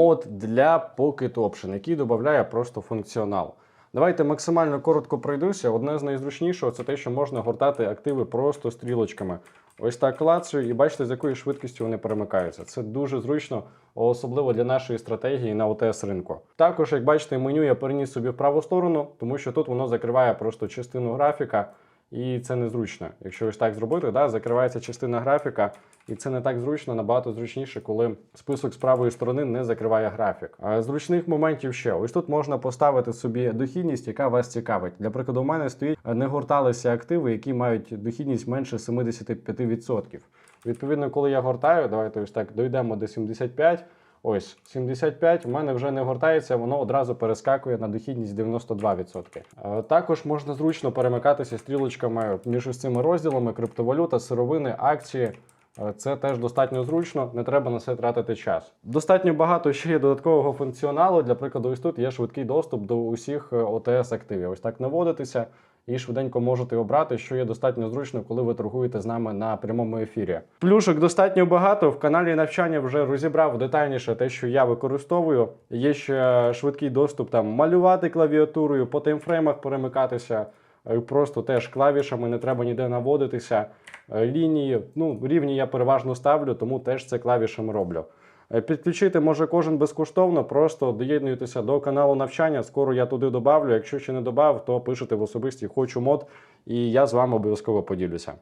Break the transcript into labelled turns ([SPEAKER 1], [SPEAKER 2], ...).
[SPEAKER 1] мод для Pocket Option, який додає просто функціонал. Давайте максимально коротко пройдуся. Одне з найзручнішого це те, що можна гортати активи просто стрілочками. Ось так клацаю, і бачите, з якою швидкістю вони перемикаються. Це дуже зручно, особливо для нашої стратегії на ОТС ринку. Також, як бачите, меню я переніс собі в праву сторону, тому що тут воно закриває просто частину графіка, і це незручно. Якщо ось так зробити, да, закривається частина графіка, і це не так зручно, набагато зручніше, коли список з правої сторони не закриває графік. А зручних моментів ще ось тут можна поставити собі дохідність, яка вас цікавить. Для прикладу, у мене стоїть е, не горталися активи, які мають дохідність менше 75%. Відповідно, коли я гортаю, давайте ось так дійдемо до 75. Ось 75 в мене вже не гортається, воно одразу перескакує на дохідність 92%. Е, Також можна зручно перемикатися стрілочками між ось цими розділами: криптовалюта, сировини, акції. Е, Це теж достатньо зручно, не треба на це тратити час. Достатньо багато ще є додаткового функціоналу. Для прикладу, ось тут є швидкий доступ до усіх е, ОТС активів. Ось так наводитися і швиденько можете обрати, що є достатньо зручно, коли ви торгуєте з нами на прямому ефірі. Плюшок достатньо багато. В каналі навчання вже розібрав детальніше те, що я використовую. Є ще швидкий доступ там малювати клавіатурою, по таймфреймах перемикатися. е, Просто теж клавішами не треба ніде наводитися. Е, Лінії, ну рівні я переважно ставлю, тому теж це клавішами роблю. Е, Підключити може кожен безкоштовно, просто доєднуйтеся до каналу навчання. Скоро я туди добавлю. Якщо ще не додав, то пишете в особисті хочу мод, і я з вами обов'язково поділюся.